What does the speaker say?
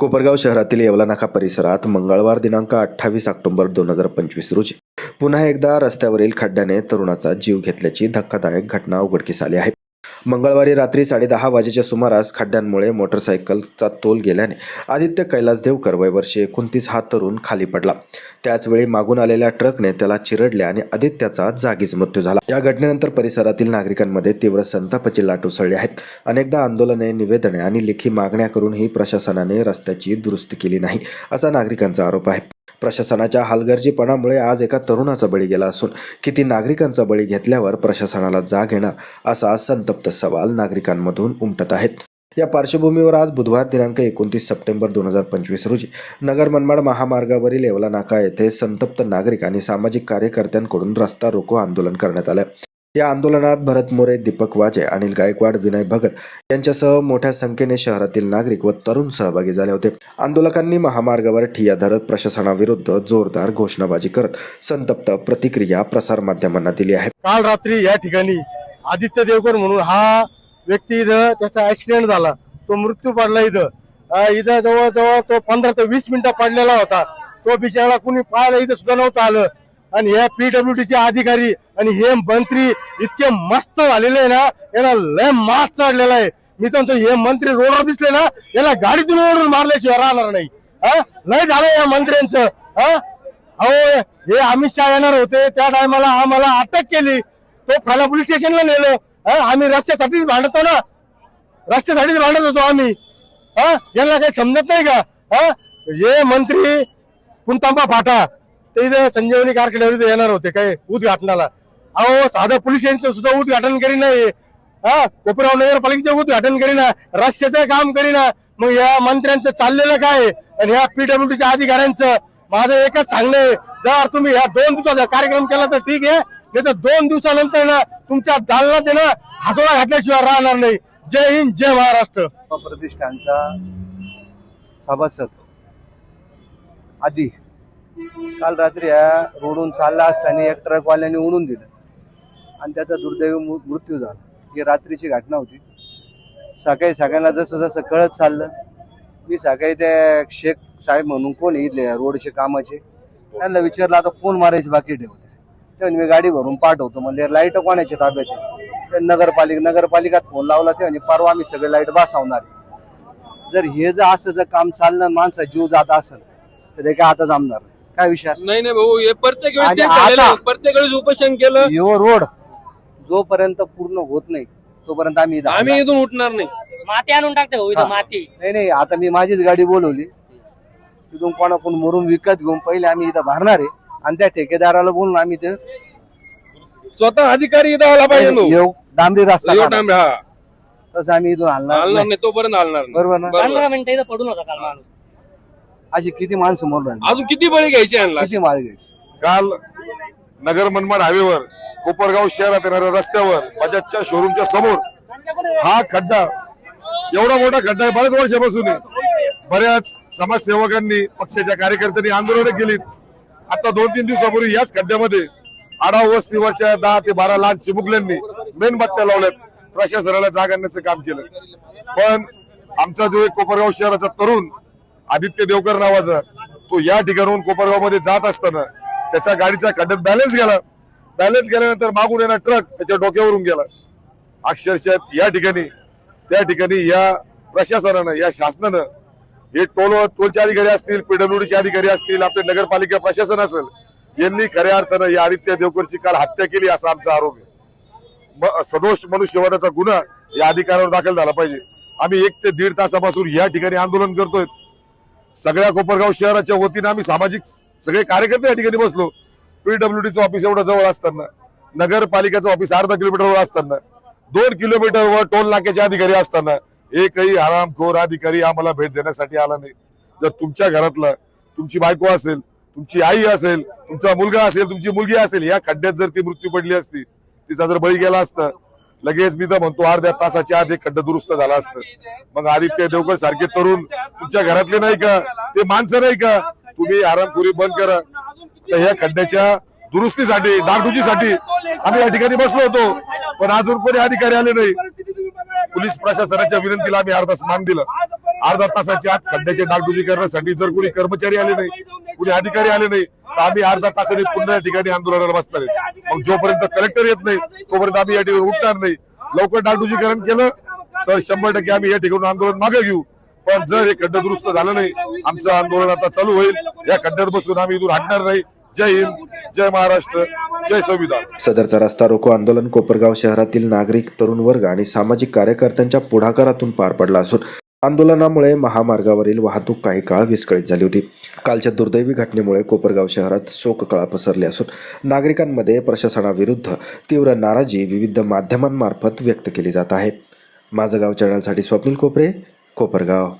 कोपरगाव शहरातील येवला नाका परिसरात मंगळवार दिनांक अठ्ठावीस ऑक्टोबर दोन हजार पंचवीस रोजी पुन्हा एकदा रस्त्यावरील खड्ड्याने तरुणाचा जीव घेतल्याची धक्कादायक घटना उघडकीस आली आहे. मंगळवारी रात्री साडेदहा वाजेच्या सुमारास खड्ड्यांमुळे मोटरसायकलचा तोल गेल्याने आदित्य कैलास देवकर वय एकोणतीस हा तरुण खाली पडला. त्याचवेळी मागून आलेल्या ट्रकने त्याला चिरडले आणि आदित्याचा जागीच मृत्यू झाला. या घटनेनंतर परिसरातील नागरिकांमध्ये तीव्र संतापाची लाट उसळली आहे. अनेकदा आंदोलने निवेदने आणि लेखी मागण्या करूनही प्रशासनाने रस्त्याची दुरुस्ती केली नाही असा नागरिकांचा आरोप आहे. प्रशासनाच्या हलगर्जीपणामुळे आज एका तरुणाचा बळी गेला असून किती नागरिकांचा बळी घेतल्यावर प्रशासनाला जाग येणार असा संतप्त सवाल नागरिकांमधून उमटत आहेत. या पार्श्वभूमीवर आज बुधवार दिनांक एकोणतीस सप्टेंबर दोन हजार पंचवीस रोजी नगर मनमाड महामार्गावरील येवला नाका येथे संतप्त नागरिक आणि सामाजिक कार्यकर्त्यांकडून रस्ता रोको आंदोलन करण्यात आलं. या आंदोलनात भरत मोरे दीपक वाजे अनिल गायकवाड विनय भगत यांच्यासह मोठ्या संख्येने शहरातील नागरिक व तरुण सहभागी झाले होते. आंदोलकांनी महामार्गावर ठिय्या धरत प्रशासनाविरुद्ध जोरदार घोषणाबाजी करत संतप्त प्रतिक्रिया प्रसारमाध्यमांना दिली आहे. काल रात्री या ठिकाणी आदित्य देवकर म्हणून हा व्यक्ती इथं त्याचा ऍक्सिडेंट झाला. तो मृत्यू पडला इथं. इथं जवळजवळ तो पंधरा ते वीस मिनिटं पडलेला होता. तो बिचारा कुणी पाहायला इथं सुद्धा नव्हतं आलं. आणि हे पीडब्ल्यू चे अधिकारी आणि हे मंत्री इतके मस्त झालेले आहे ना याला लय मास चढलेला आहे. मी तर हे मंत्री रोडवर दिसले ना याला गाडीतून ओढून मारल्याशिवाय राहणार नाही. हा? लय झालं या मंत्र्यांचं. हा? अहो हे अमित शहा येणार होते त्या टायमाला आम्हाला अटक केली. तो फाला पोलीस स्टेशनला नेलं. हा, आम्ही रस्त्यासाठीच भांडतो ना. रस्त्यासाठीच भांडत होतो आम्ही. हा? यांना काही समजत नाही का? हा? हे मंत्री कुंतांबा फाटा. ते इथं संजीवनी कारखान्यावर येणार होते काय उद्घाटनाला. अहो साधा पोलीस यांचं सुद्धा उद्घाटन करी नाही हा कोपराव नगरपालिकेचं उद्घाटन करीना. रस्त्याचं काम करीना. मग या मंत्र्यांचं चाललेलं काय? आणि या पीडब्ल्यूडीच्या अधिकाऱ्यांचं. माझं एकच सांगणं आहे जर तुम्ही ह्या दोन दिवसाचा कार्यक्रम केला तर ठीक आहे. नाही तर दोन दिवसानंतर ना तुमच्या दालनात आहे ना हातोडा घातल्याशिवाय राहणार नाही. जय हिंद जय महाराष्ट्र. प्रतिष्ठानचा सभासद आधी काल रात्री या रोडून चालला असताना एक ट्रकवाल्याने उडून दिलं. आणि त्याचा दुर्दैवी मृत्यू झाला. ही रात्रीची घटना होती. सकाळी सगळ्यांना जसं जसं कळत चाललं मी सकाळी त्या शेख साहेब म्हणून कोण येतले इथले रोडचे कामाचे त्यांना विचारलं आता कोण मारायचे बाकी ठेवते? तेव्हा मी गाडी भरून पाठवतो. म्हणजे लाइट कोणाच्या ताब्यात आहे? ते नगरपालिका नगरपालिकात फोन लावला ते म्हणजे परवा आम्ही सगळे लाइट बसवणार आहे. जर हे जर असं जर काम चाललं माणसा जीव जात असेल तर हे काय आता जमणार नाही. काय विषय नाही नाही भाऊ हे प्रत्येक वेळेस आणि तेच झालेलं आहे. आता- प्रत्येक वेळेस उपोषण केलं यो रोड जोपर्यंत पूर्ण होत नाही तोपर्यंत आम्ही इथं आम्ही इथून उठणार नाही माती आणून टाकते भाऊ इथं हा. माती नाही नाही आता मी माझीच गाडी बोलवली तिथून कोणा कोण मरून विकत घेऊन पहिले आम्ही इथं भरणार आहे आणि त्या ठेकेदाराला बोलून आम्ही ते स्वतः अधिकारी इथं आला पाहिजे भाऊ. डांबरी रस्ता काढा. हा तसं आम्ही इथून हलणार हलणार नाही. नाही तोपर्यंत हलणार नाही. बरोबर ना? बरोबर. पंधरा मिनिटं इथं पडून होता काल माणूस अशी किती माणसं मरून राहिली. अजून किती बळी घ्यायची यांना किती माळ घ्यायची? काल नगर मनमाड हायवेवर कोपरगाव शहरात येणाऱ्या रस्त्यावर बजाजच्या शोरूमच्या समोर हा खड्डा एवढा मोठा खड्डा आहे बऱ्याच वर्षापासून आहे. बऱ्याच समाजसेवकांनी पक्षाच्या कार्यकर्त्यांनी आंदोलनं केलीत. आता दोन तीन दिवसापूर्वी याच खड्ड्यामध्ये आडाव वस्तीवरच्या दहा ते बारा लहान चिमुकल्यांनी मेणबत्त्या लावल्यात. प्रशासनाला जाग आणण्याचं काम केलं. पण आमचा जो एक कोपरगाव शहराचा तरुण आदित्य देवकर नावाचा तो या ठिकाणाहून कोपरगावमध्ये जात असताना त्याच्या गाडीचा खड्ड्यात बॅलन्स गेला. बॅलन्स गेल्यानंतर मागून येणार ट्रक त्याच्या डोक्यावरून गेला. अक्षरशः या ठिकाणी त्या ठिकाणी या प्रशासनानं या शासनानं हे टोल टोलचे अधिकारी असतील पीडब्ल्यूडीचे अधिकारी असतील आपले नगरपालिका प्रशासन असेल यांनी खऱ्या अर्थानं या आदित्य देवकरची काल हत्या केली असा आमचा आरोप आहे. सदोष मनुष्यवादाचा गुन्हा या अधिकाऱ्यावर दाखल झाला पाहिजे. आम्ही एक ते दीड तासापासून या ठिकाणी आंदोलन करतोय. सगळ्या कोपरगाव शहराच्या वतीनं आम्ही सामाजिक सगळे कार्यकर्ते या ठिकाणी बसलो. पीडब्ल्यूडीचं ऑफिस एवढं जवळ असताना नगरपालिकेचं ऑफिस अर्धा किलोमीटरवर असताना दोन किलोमीटरवर टोल नाक्याचे अधिकारी असताना एकही आरामखोर अधिकारी आम्हाला भेट देण्यासाठी आला नाही. जर तुमच्या घरातला तुमची बायको असेल तुमची आई असेल तुमचा मुलगा असेल तुमची मुलगी असेल या खड्ड्यात जर ती मृत्यू पडली असती तिचा जर बळी गेला असता लगेच मी तर म्हणतो अर्ध्या तासाच्या आत एक दुरुस्त झाला असतं. मग आदित्य देवकर सारखे तरुण तुमच्या घरातले नाही का? ते माणसं नाही का? तुम्ही आरामखोरी बंद करा. तर ह्या खड्ड्याच्या दुरुस्तीसाठी डागडुजीसाठी आम्ही या ठिकाणी बसलो होतो. पण अजून कोणी अधिकारी आले नाही. पोलीस प्रशासनाच्या विनंतीला आम्ही अर्धा मान दिलं. अर्धा तासाच्या आत खड्ड्याचे डागडुजी करण्यासाठी जर कोणी कर्मचारी आले नाही कोणी अधिकारी आले नाही आम्ही अर्धा तासाने पुन्हा या ठिकाणी आंदोलनाला बसणार आहे. मग जोपर्यंत कलेक्टर येत नाही तोपर्यंत आम्ही या ठिकाणी उठणार नाही. लवकर डागडुजीकरण केलं तर शंभर टक्के आम्ही या ठिकाणी आंदोलन मागे घेऊ. पण जर हे खड्डे दुरुस्त झालं नाही आमचं आंदोलन आता चालू होईल. या खड्ड्यात बसून आम्ही इथून हटणार नाही. जय हिंद जय महाराष्ट्र जय संविधान. सदरचा रस्ता रोको आंदोलन कोपरगाव शहरातील नागरिक तरुण वर्ग आणि सामाजिक कार्यकर्त्यांच्या पुढाकारातून पार पडला असून आंदोलनामुळे महामार्गावरील वाहतूक काही काळ विस्कळीत झाली होती. कालच्या दुर्दैवी घटनेमुळे कोपरगाव शहरात शोककळा पसरली असून नागरिकांमध्ये प्रशासनाविरुद्ध तीव्र नाराजी विविध माध्यमांमार्फत व्यक्त केली जात आहे. माझं गाव चॅनलसाठी स्वप्नील कोपरे कोपरगाव.